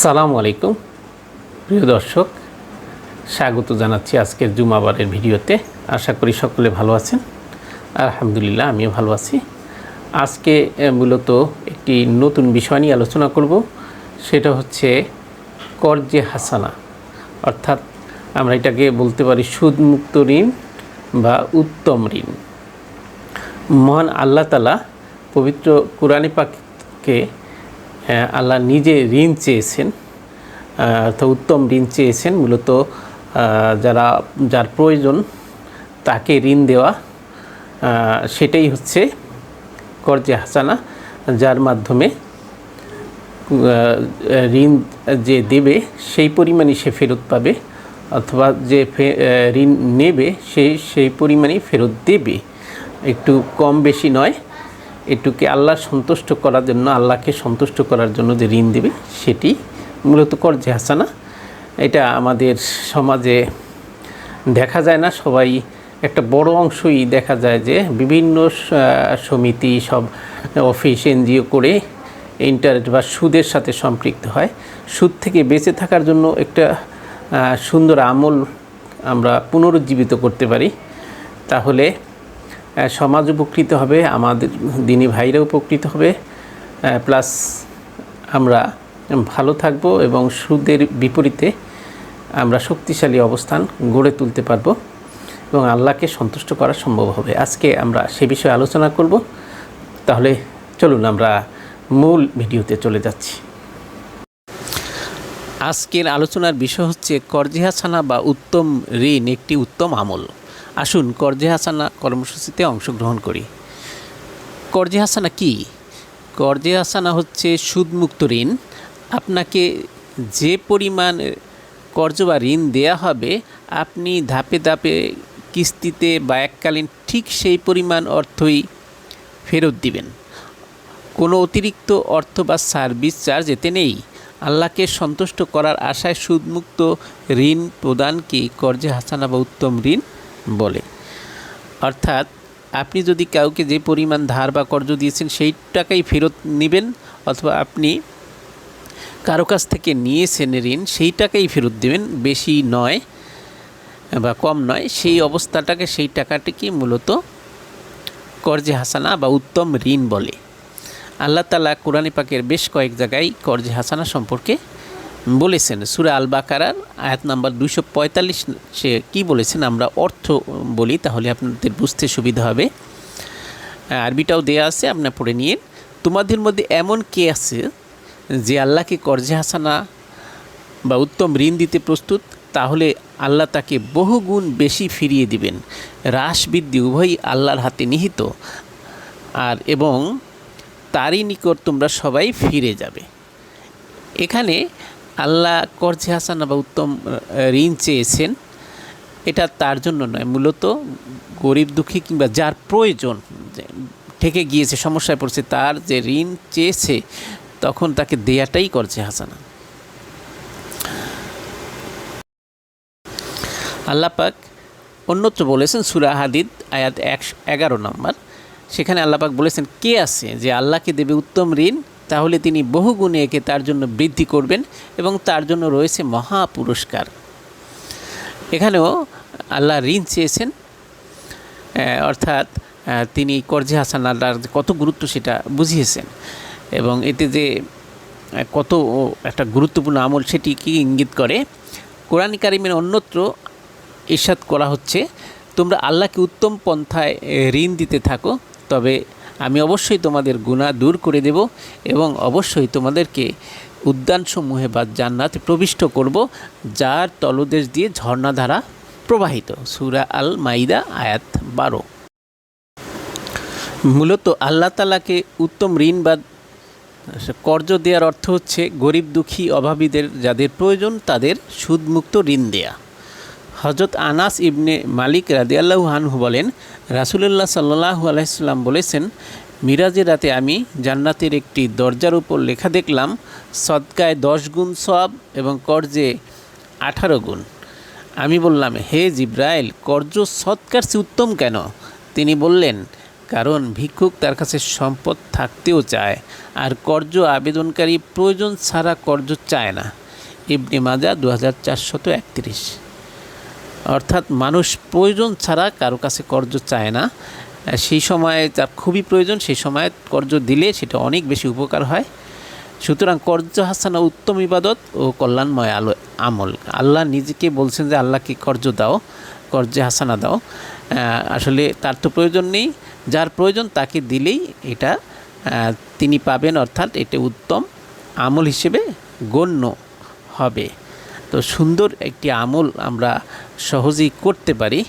সালামু আলাইকুম। প্রিয় দর্শক, স্বাগত জানাচ্ছি আজকের জুমাবারের ভিডিওতে। আশা করি সকলে ভালো আছেন। আলহামদুলিল্লাহ, আমিও ভালো আছি। আজকে মূলত একটি নতুন বিষয় নিয়ে আলোচনা করব। সেটা হচ্ছে কর্জে হাসানা। অর্থাৎ আমরা এটাকে বলতে পারি সুদমুক্ত ঋণ বা উত্তম ঋণ। মহান আল্লাহ তালা পবিত্র কোরআনে পাককে আল্লাহ নিজে ঋণ চেয়েছেন অর্থাৎ উত্তম ঋণ চেয়েছেন, মূলত যারা, যার প্রয়োজন তাকে ঋণ দেওয়া সেটাই হচ্ছে কর্জে হাসানা, যার মাধ্যমে ঋণ যে দেবে সেই পরিমাণই সে ফেরত পাবে, অথবা যে ঋণ নেবে সে, সেই পরিমাণই ফেরত দেবে। একটু কম বেশি নয় এটুকে আল্লাহ সন্তুষ্ট করার জন্য, আল্লাহকে সন্তুষ্ট করার জন্য যে ঋণ দেবে, সেটি মূলত কর্জে হাসানা। এটা আমাদের সমাজে দেখা যায় না, সবাই একটা বড় অংশই দেখা যায় যে বিভিন্ন সমিতি, সব অফিস, এনজিও করে ইন্টারেস্ট বা সুদের সাথে সম্পৃক্ত হয়। সুদ থেকে বেঁচে থাকার জন্য একটা সুন্দর আমল আমরা পুনরুজ্জীবিত করতে পারি। তাহলে সমাজ উপকৃত হবে, আমাদের দিনী ভাইরা উপকৃত হবে। প্লাস আমরা ভালো থাকব এবং সুদের বিপরীতে আমরা শক্তিশালী অবস্থান গড়ে তুলতে পারব এবং আল্লাহকে সন্তুষ্ট করা সম্ভব হবে। আজকে আমরা সে বিষয়ে আলোচনা করব। তাহলে চলুন আমরা মূল ভিডিওতে চলে যাচ্ছি। আজকের আলোচনার বিষয় হচ্ছে কর্জে হাসানা বা উত্তম ঋণ একটি উত্তম আমল। আসুন, কর্জে হাসানা কর্মসূচিতে অংশগ্রহণ করি। কর্জে হাসানা কি? কর্জে হাসানা হচ্ছে সুদমুক্ত ঋণ। আপনাকে যে পরিমাণ কর্জ বা ঋণ দেয়া হবে, আপনি ধাপে ধাপে কিস্তিতে বা এককালীন ঠিক সেই পরিমাণ অর্থই ফেরত দিবেন। কোনো অতিরিক্ত অর্থ বা সার্ভিস চার্জ এতে নেই। আল্লাহকে সন্তুষ্ট করার আশায় সুদমুক্ত ঋণ প্রদানকে কর্জে হাসানা বা উত্তম ঋণ? বলে। অর্থাৎ আপনি যদি কাউকে যে পরিমাণ ধার বা কর্জ দিয়েছেন সেই টাকাই ফেরত নেবেন অথবা আপনি কারও কাছ থেকে নিয়েছেন ঋণ সেই টাকাই ফেরত দেবেন। বেশি নয় বা কম নয়, সেই অবস্থাটাকে, সেই টাকাটিকে মূলত কর্জে হাসানা বা উত্তম ঋণ বলে। আল্লাহ তালা কোরআন পাকের বেশ কয়েক জায়গায় কর্জে হাসানা সম্পর্কে বলেছেন, সুরা আল বাকারার আয়াত নাম্বার দুশো পঁয়তাল্লিশ সে কী বলেছেন, আমরা অর্থ বলি, তাহলে আপনাদের বুঝতে সুবিধা হবে। আরবিটাও দেয়া আছে, আপনার পড়ে নিয়ে তোমাদের মধ্যে এমন কে আছে যে আল্লাহকে কর্জে হাসানা বা উত্তম ঋণ দিতে প্রস্তুত? তাহলে আল্লাহ তাকে বহুগুণ বেশি ফিরিয়ে দিবেন। হ্রাস বৃদ্ধি উভয়ই আল্লাহর হাতে নিহিত। আর এবং তারই নিকট তোমরা সবাই ফিরে যাবে। এখানে আল্লাহ কর্জে হাসানা বা উত্তম ঋণ চেয়েছেন। এটা তার জন্য নয়, মূলত গরিব দুঃখী কিংবা যার প্রয়োজন ঠেকে গিয়েছে, সমস্যায় পড়ছে, তার যে ঋণ চেয়েছে, তখন তাকে দেয়াটাই করছে হাসানা আল্লাহ পাক অন্যত্র বলেছেন, সুরা হাদিদ, আয়াত একশো এগারো নম্বর। সেখানে আল্লাহ পাক বলেছেন, কে আছে যে আল্লাহকে দেবে উত্তম ঋণ তাহলে তিনি বহুগুণে একে তার জন্য বৃদ্ধি করবেন এবং তার জন্য রয়েছে মহা পুরস্কার এখানেও আল্লাহ ঋণ চেয়েছেন। অর্থাৎ তিনি কর্জে হাসান আল্লাহর কত গুরুত্ব সেটা বুঝিয়েছেন এবং এতে যে কত একটা গুরুত্বপূর্ণ আমল সেটি কি ইঙ্গিত করে? কোরআন কারিমের অন্যত্র ইরশাদ করা হচ্ছে, তোমরা আল্লাহকে উত্তম পন্থায় ঋণ দিতে থাকো, তবে আমি অবশ্যই তোমাদের গুণা দূর করে দেব এবং অবশ্যই তোমাদেরকে উদ্যানসমূহে বা জান্নাতে প্রবিষ্ট করব, যার তলদেশ দিয়ে ঝর্ণাধারা প্রবাহিত। সুরা আল মাইদা আয়াত বারো। মূলত আল্লাহ তালাকে উত্তম ঋণ বা কর্জ দেওয়ার অর্থ হচ্ছে গরিব দুঃখী অভাবীদের যাদের প্রয়োজন তাদের সুদমুক্ত ঋণ দেয়া। হজরত আনাস ইবনে মালিক রাদিয়াল্লাহু আনহু বলেন, রাসুলুল্লাহ সাল্লাহু আলাইসাল্লাম বলেছেন মিরাজের রাতে আমি জান্নাতের একটি দরজার উপর লেখা দেখলাম, সদকায় দশ গুণ সব এবং কর্জে আঠারো গুণ। আমি বললাম, হে জিব্রাইল কর্জ সৎকার সে উত্তম কেন? তিনি বললেন, কারণ ভিক্ষুক তার কাছে সম্পদ থাকতেও চায়, আর কর্য আবেদনকারী প্রয়োজন ছাড়া কর্য চায় না। ইবনে মাজা দু হাজার চারশত একত্রিশ। অর্থাৎ মানুষ প্রয়োজন ছাড়া কারও কাছে কর্য চায় না। সেই সময়ে যার খুবই প্রয়োজন, সেই সময়ে কর্য দিলে সেটা অনেক বেশি উপকার হয়। সুতরাং কর্য হাসানা উত্তম ইবাদত ও কল্যাণময় আলো আমল। আল্লাহ নিজেকে বলছেন যে, আল্লাহকে কর্য দাও কর্যে হাসানা দাও। আসলে তার তো প্রয়োজন নেই। যার প্রয়োজন তাকে দিলেই এটা তিনি পাবেন, অর্থাৎ এটা উত্তম আমল হিসেবে গণ্য হবে। তো সুন্দর একটি আমল আমরা সহজেই করতে পারি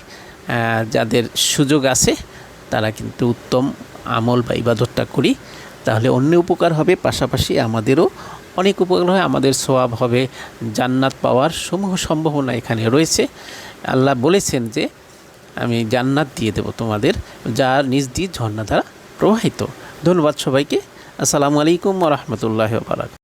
যাদের সুযোগ আছে, তারা কিন্তু উত্তম আমল বা ইবাদতটা করি। তাহলে অন্য উপকার হবে, পাশাপাশি আমাদেরও অনেক উপকার হয়, আমাদের সোয়াব হবে, জান্নাত পাওয়ার সমূহ সম্ভাবনা এখানে রয়েছে। আল্লাহ বলেছেন যে, আমি জান্নাত দিয়ে দেব তোমাদের, যার নিজ দিয়ে ঝর্ণা দ্বারা প্রবাহিত। ধন্যবাদ সবাইকে। আসসালামু আলাইকুম রহমতুল্লাহ বারাক